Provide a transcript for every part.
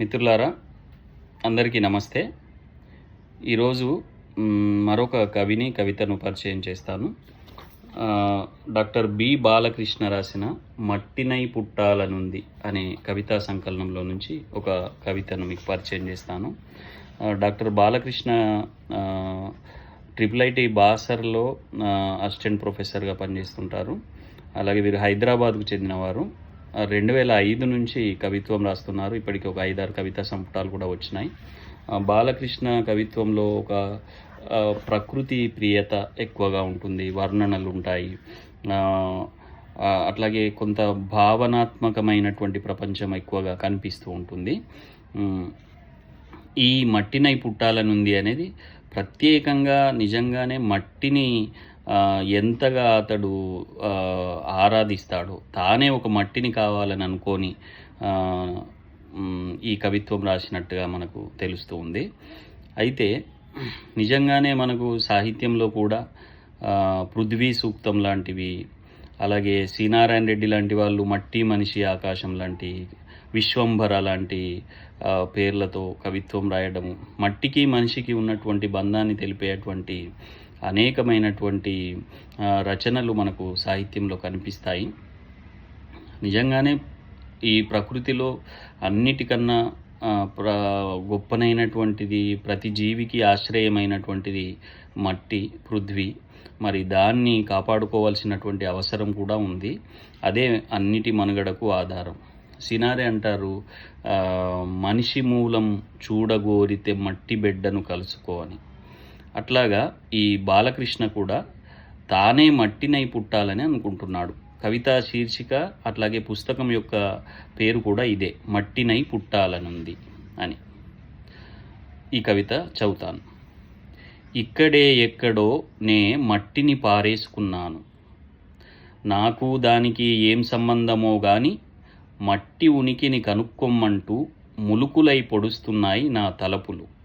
మిత్రులారా అందరికీ నమస్తే. ఈరోజు మరొక కవిని కవితను పరిచయం చేస్తాను. డాక్టర్ బి బాలకృష్ణ రాసిన మట్టినై పుట్టాలనుంది అనే కవితా సంకలనంలో నుంచి ఒక కవితను మీకు పరిచయం చేస్తాను. డాక్టర్ బాలకృష్ణ ట్రిపుల్ ఐటీ బాసర్లో అసిస్టెంట్ ప్రొఫెసర్గా పనిచేస్తుంటారు. అలాగే వీరు హైదరాబాద్కు చెందినవారు. రెండు వేల ఐదు నుంచి కవిత్వం రాస్తున్నారు. ఇప్పటికి ఒక ఐదారు కవితా సంపుటాలు కూడా వచ్చినాయి. బాలకృష్ణ కవిత్వంలో ఒక ప్రకృతి ప్రియత ఎక్కువగా ఉంటుంది. వర్ణనలు ఉంటాయి. అట్లాగే కొంత భావనాత్మకమైనటువంటి ప్రపంచం ఎక్కువగా కనిపిస్తూ ఉంటుంది. ఈ మట్టినై పుట్టాలనుంది అనేది ప్రత్యేకంగా నిజంగానే మట్టిని ఎంతగా అతడు ఆరాధిస్తాడో తానే ఒక మట్టిని కావాలని అనుకొని ఈ కవిత్వం రాసినట్టుగా మనకు తెలుస్తూ ఉంది. అయితే నిజంగానే మనకు సాహిత్యంలో కూడా పృథ్వీ సూక్తం లాంటివి అలాగే శ్రీనారాయణ రెడ్డి లాంటి వాళ్ళు మట్టి మనిషి ఆకాశం లాంటి విశ్వంభర లాంటి పేర్లతో కవిత్వం రాయడము మట్టికి మనిషికి ఉన్నటువంటి బంధాన్ని తెలిపేటువంటి అనేకమైనటువంటి రచనలు మనకు సాహిత్యంలో కనిపిస్తాయి. నిజంగానే ఈ ప్రకృతిలో అన్నిటికన్నా ప్ర గొప్పనైనటువంటిది ప్రతి జీవికి ఆశ్రయమైనటువంటిది మట్టి పృథ్వీ. మరి దాన్ని కాపాడుకోవాల్సినటువంటి అవసరం కూడా ఉంది. అదే అన్నిటి మనుగడకు ఆధారం. సినారే అంటారు మనిషి మూలం చూడగోరితే మట్టి బిడ్డను కలుసుకో అని. అట్లాగా ఈ బాలకృష్ణ కూడా తానే మట్టినై పుట్టాలని అనుకుంటున్నాడు. కవిత శీర్షిక అట్లాగే పుస్తకం యొక్క పేరు కూడా ఇదే మట్టినై పుట్టాలనుంది అని. ఈ కవిత చదువుతాను. ఇక్కడే ఎక్కడో నే మట్టిని పారేసుకున్నాను. నాకు దానికి ఏం సంబంధమో గాని మట్టి ఉనికిని కనుక్కొమ్మంటూ ములుకులై పొడుస్తున్నాయి నా తలపులు.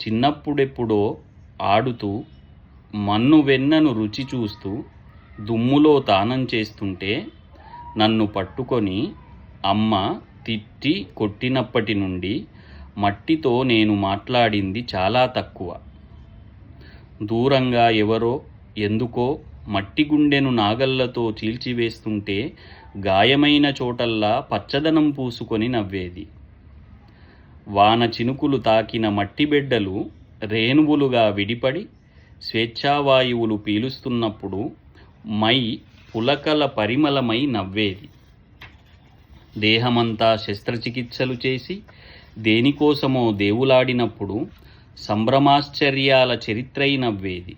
చిన్నప్పుడెప్పుడో ఆడుతూ మన్ను వెన్నను రుచి చూస్తూ దుమ్ములో తానం చేస్తుంటే నన్ను పట్టుకొని అమ్మ తిట్టి కొట్టినప్పటి నుండి మట్టితో నేను మాట్లాడింది చాలా తక్కువ. దూరంగా ఎవరో ఎందుకో మట్టి గుండెను నాగళ్ళతో చీల్చివేస్తుంటే గాయమైన చోటల్లా పచ్చదనం పూసుకొని నవ్వేది. వాన చినుకులు తాకిన మట్టి బిడ్డలు రేణువులుగా విడిపడి స్వేచ్ఛావాయువులు పీలుస్తున్నప్పుడు మై పులకల పరిమళమై నవ్వేది. దేహమంతా శస్త్రచికిత్సలు చేసి దేనికోసమో దేవులాడినప్పుడు సంభ్రమాశ్చర్యాల చరిత్రై నవ్వేది.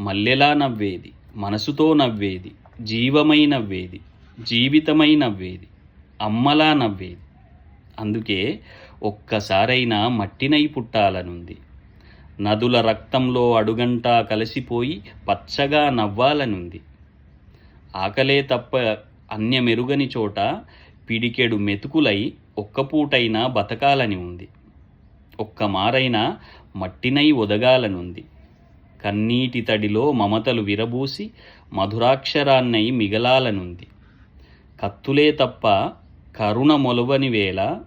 మల్లెలా నవ్వేది మనసుతో నవ్వేది జీవమై నవ్వేది జీవితమై నవ్వేది అమ్మలా నవ్వేది. అందుకే ఒక్కసారైనా మట్టినై పుట్టాలనుంది. నదుల రక్తంలో అడుగంటా కలిసిపోయి పచ్చగా నవ్వాలనుంది. ఆకలే తప్ప అన్యమెరుగని చోట పిడికెడు మెతుకులై ఒక్కపూటైనా బతకాలని ఉంది. ఒక్క మారైనా మట్టినై ఒదగాలనుంది. కన్నీటి తడిలో మమతలు విరబూసి మధురాక్షరాన్నై మిగలాలనుంది. కత్తులే తప్ప కరుణ మొలవని వేళ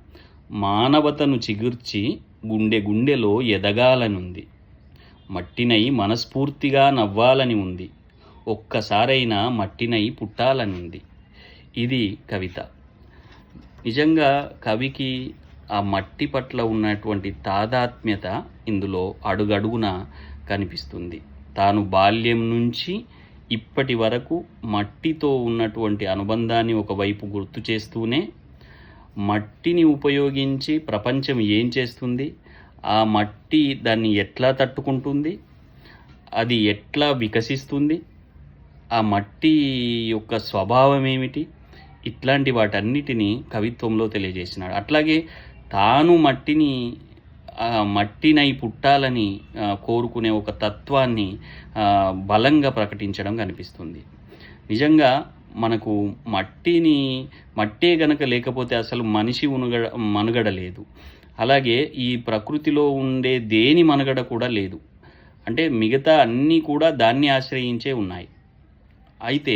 మానవతను చిగుర్చి గుండె గుండెలో ఎదగాలనుంది. మట్టినై మనస్ఫూర్తిగా నవ్వాలని ఉంది. ఒక్కసారైనా మట్టినై పుట్టాలనుంది. ఇది కవిత. నిజంగా కవికి ఆ మట్టి పట్ల ఉన్నటువంటి తాదాత్మ్యత ఇందులో అడుగడుగున కనిపిస్తుంది. తాను బాల్యం నుంచి ఇప్పటి వరకు మట్టితో ఉన్నటువంటి అనుబంధాన్ని ఒకవైపు గుర్తు చేస్తూనే మట్టిని ఉపయోగించి ప్రపంచం ఏం చేస్తుంది? ఆ మట్టి దాన్ని ఎట్లా తట్టుకుంటుంది? అది ఎట్లా వికసిస్తుంది? ఆ మట్టి యొక్క స్వభావం ఏమిటి? ఇట్లాంటి వాటన్నిటిని కవిత్వంలో తెలియజేసినాడు. అట్లాగే తాను మట్టిని మట్టినై పుట్టాలని కోరుకునే ఒక తత్వాన్ని బలంగా ప్రకటించడం కనిపిస్తుంది. నిజంగా మనకు మట్టిని మట్టే గనక లేకపోతే అసలు మనిషి ఉనుగడ మనుగడ లేదు. అలాగే ఈ ప్రకృతిలో ఉండే దేని మనుగడ కూడా లేదు. అంటే మిగతా అన్నీ కూడా దాన్ని ఆశ్రయించే ఉన్నాయి. అయితే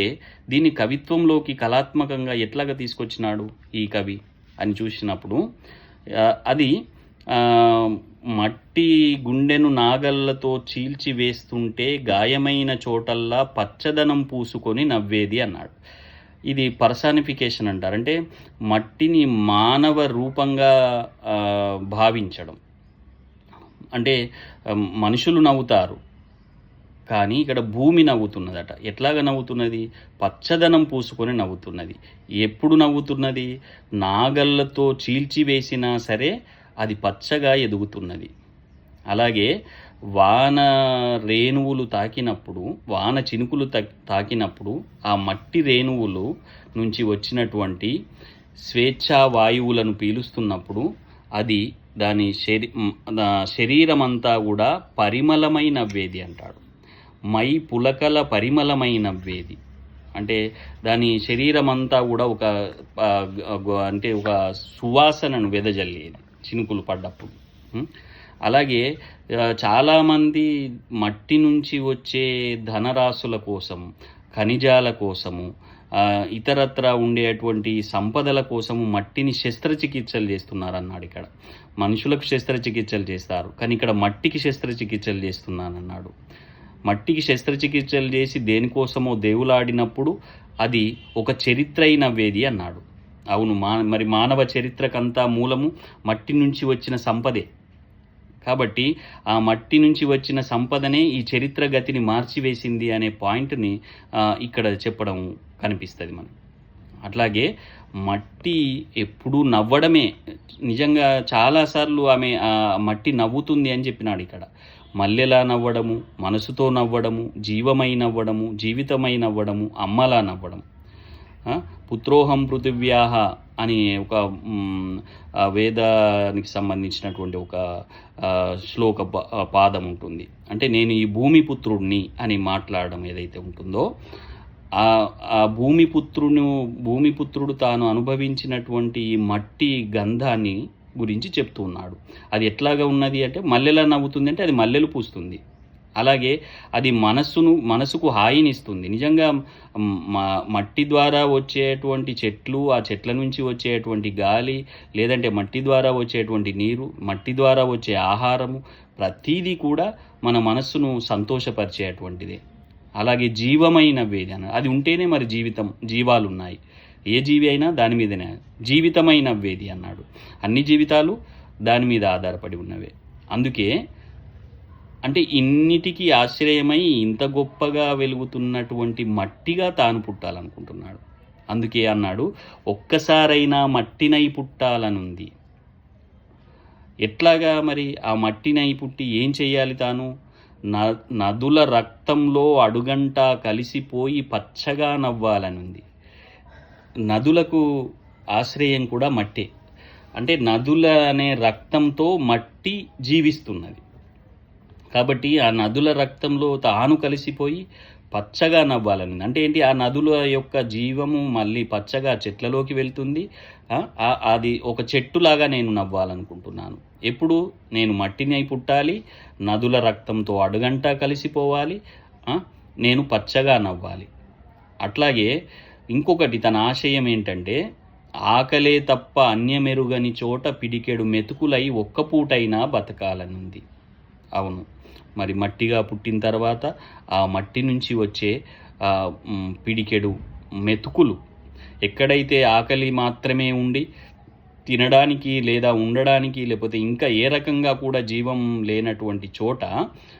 దీన్ని కవిత్వంలోకి కళాత్మకంగా ఎట్లాగా తీసుకొచ్చినాడు ఈ కవి అని చూసినప్పుడు అది మట్టి గుండెను నాగళ్ళతో చీల్చి వేస్తుంటే గాయమైన చోటల్లా పచ్చదనం పూసుకొని నవ్వేది అన్నాడు. ఇది పర్సానిఫికేషన్ అంటారు. అంటే మట్టిని మానవ రూపంగా భావించడం. అంటే మనుషులు నవ్వుతారు. కానీ ఇక్కడ భూమి నవ్వుతున్నదట. ఎట్లాగా నవ్వుతున్నది? పచ్చదనం పూసుకొని నవ్వుతున్నది. ఎప్పుడు నవ్వుతున్నది? నాగళ్ళతో చీల్చివేసినా సరే అది పచ్చగా ఎదుగుతున్నది. అలాగే వాన రేణువులు తాకినప్పుడు వాన చినుకులు తాకినప్పుడు ఆ మట్టి రేణువులు నుంచి వచ్చినటువంటి స్వేచ్ఛా వాయువులను పీలుస్తున్నప్పుడు అది దాని శరీ శరీరమంతా దా శరీరం అంతా కూడా పరిమళమై నవ్వేది అంటాడు. మై పులకల పరిమళమై నవ్వేది అంటే దాని శరీరం అంతా కూడా ఒక అంటే ఒక సువాసనను వెదజల్లేది. చినుకులు పడ్డప్పుడు. అలాగే చాలామంది మట్టి నుంచి వచ్చే ధనరాశుల కోసం ఖనిజాల కోసము ఇతరత్ర ఉండేటువంటి సంపదల కోసము మట్టిని శస్త్రచికిత్సలు చేస్తున్నారు అన్నాడు ఇక్కడ. మనుషులకు శస్త్రచికిత్సలు చేస్తారు కానీ ఇక్కడ మట్టికి శస్త్రచికిత్సలు చేస్తున్నానన్నాడు. మట్టికి శస్త్రచికిత్సలు చేసి దేనికోసమో దేవులాడినప్పుడు అది ఒక చరిత్ర అయినవేది అన్నాడు. అవును మా మరి మానవ చరిత్రకంతా మూలము మట్టి నుంచి వచ్చిన సంపదే. కాబట్టి ఆ మట్టి నుంచి వచ్చిన సంపదనే ఈ చరిత్ర గతిని మార్చివేసింది అనే పాయింట్ని ఇక్కడ చెప్పడం కనిపిస్తుంది మనకి. అట్లాగే మట్టి ఎప్పుడూ నవ్వడమే. నిజంగా చాలాసార్లు ఆమె ఆ మట్టి నవ్వుతుంది అని చెప్పినాడు ఇక్కడ. మల్లెలా నవ్వడము మనసుతో నవ్వడము జీవమై నవ్వడము జీవితమై నవ్వడము అమ్మలా నవ్వడం పుత్రోహం పృథివ్యాహ అని ఒక వేదానికి సంబంధించినటువంటి ఒక శ్లోక పాదం ఉంటుంది. అంటే నేను ఈ భూమి అని మాట్లాడడం ఏదైతే ఉంటుందో ఆ ఆ భూమిపుత్రును భూమిపుత్రుడు తాను అనుభవించినటువంటి ఈ మట్టి గంధాన్ని గురించి చెప్తున్నాడు. అది ఎట్లాగా ఉన్నది అంటే మల్లెలా నవ్వుతుంది అంటే అది మల్లెలు పూస్తుంది. అలాగే అది మనస్సును మనసుకు హాయినిస్తుంది. నిజంగా మ- మట్టి ద్వారా వచ్చేటువంటి చెట్లు ఆ చెట్ల నుంచి వచ్చేటువంటి గాలి లేదంటే మట్టి ద్వారా వచ్చేటువంటి నీరు మట్టి ద్వారా వచ్చే ఆహారము ప్రతీదీ కూడా మన మనస్సును సంతోషపరిచేటువంటిదే. అలాగే జీవమైన వేదన. అది ఉంటేనే మరి జీవితం జీవాలు ఉన్నాయి ఏ జీవి అయినా దాని మీదనే. జీవితమైన వేది అన్నాడు. అన్ని జీవితాలు దాని మీద ఆధారపడి ఉన్నవే. అందుకే అంటే ఇన్నిటికీ ఆశ్రయమై ఇంత గొప్పగా వెలుగుతున్నటువంటి మట్టిగా తాను పుట్టాలనుకుంటున్నాడు. అందుకే అన్నాడు ఒక్కసారైనా మట్టినై పుట్టాలనుంది. ఎట్లాగా మరి ఆ మట్టినై పుట్టి ఏం చేయాలి తాను? న- నదుల రక్తంలో అడుగంట కలిసిపోయి పచ్చగా నవ్వాలనుంది. నదులకు ఆశ్రయం కూడా మట్టే. అంటే నదుల అనే రక్తంతో మట్టి జీవిస్తున్నది. కాబట్టి ఆ నదుల రక్తంలో తాను కలిసిపోయి పచ్చగా నవ్వాలని. అంటే ఏంటి? ఆ నదుల యొక్క జీవము మళ్ళీ పచ్చగా చెట్లలోకి వెళ్తుంది. అది ఒక చెట్టులాగా నేను నవ్వాలనుకుంటున్నాను. ఎప్పుడు? నేను మట్టిని అయి పుట్టాలి నదుల రక్తంతో అడుగంట కలిసిపోవాలి నేను పచ్చగా నవ్వాలి. అట్లాగే ఇంకొకటి తన ఆశయం ఏంటంటే ఆకలే తప్ప అన్యమెరుగని చోట పిడికెడు మెతుకులై ఒక్క పూటైనా బతకాలనుంది. అవును. మరి మట్టిగా పుట్టిన తర్వాత ఆ మట్టి నుంచి వచ్చే పిడికెడు మెతుకులు ఎక్కడైతే ఆకలి మాత్రమే ఉండి తినడానికి లేదా ఉండడానికి లేకపోతే ఇంకా ఏ రకంగా కూడా జీవం లేనటువంటి చోట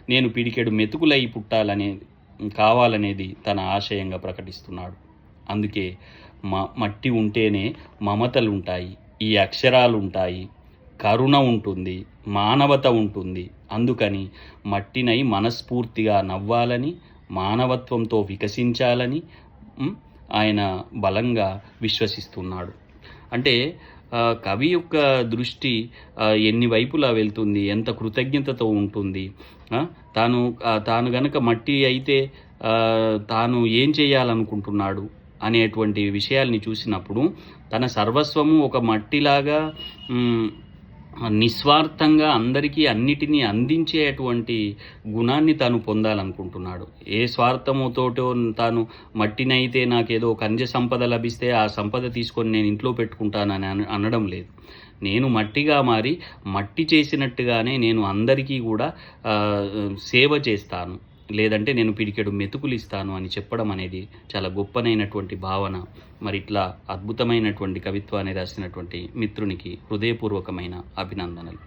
నేను పిడికెడు మెతుకులై పుట్టాలనే కావాలనేది తన ఆశయంగా ప్రకటిస్తున్నాడు. అందుకే మ మట్టి ఉంటేనే మమతలు ఉంటాయి ఈ అక్షరాలు ఉంటాయి కరుణ ఉంటుంది మానవత ఉంటుంది. అందుకని మట్టినై మనస్ఫూర్తిగా నవ్వాలని మానవత్వంతో వికసించాలని ఆయన బలంగా విశ్వసిస్తున్నాడు. అంటే కవి యొక్క దృష్టి ఎన్ని వైపులా వెళ్తుంది ఎంత కృతజ్ఞతతో ఉంటుంది తాను తాను గనక మట్టి అయితే తాను ఏం చేయాలనుకుంటున్నాడు అనేటువంటి విషయాల్ని చూసినప్పుడు తన సర్వస్వము ఒక మట్టిలాగా నిస్వార్థంగా అందరికీ అన్నిటినీ అందించేటువంటి గుణాన్ని తాను పొందాలనుకుంటున్నాడు. ఏ స్వార్థముతోటో తాను మట్టినైతే నాకేదో ఖనిజ సంపద లభిస్తే ఆ సంపద తీసుకొని నేను ఇంట్లో పెట్టుకుంటానని అన- అనడం లేదు. నేను మట్టిగా మారి మట్టి చేసినట్టుగానే నేను అందరికీ కూడా సేవ చేస్తాను. లేదంటే నేను పిడికెడు మెతుకులు ఇస్తాను అని చెప్పడం అనేది చాలా గొప్పనైనటువంటి భావన. మరి ఇట్లా అద్భుతమైనటువంటి కవిత్వాన్ని రాసినటువంటి మిత్రునికి హృదయపూర్వకమైన అభినందనలు.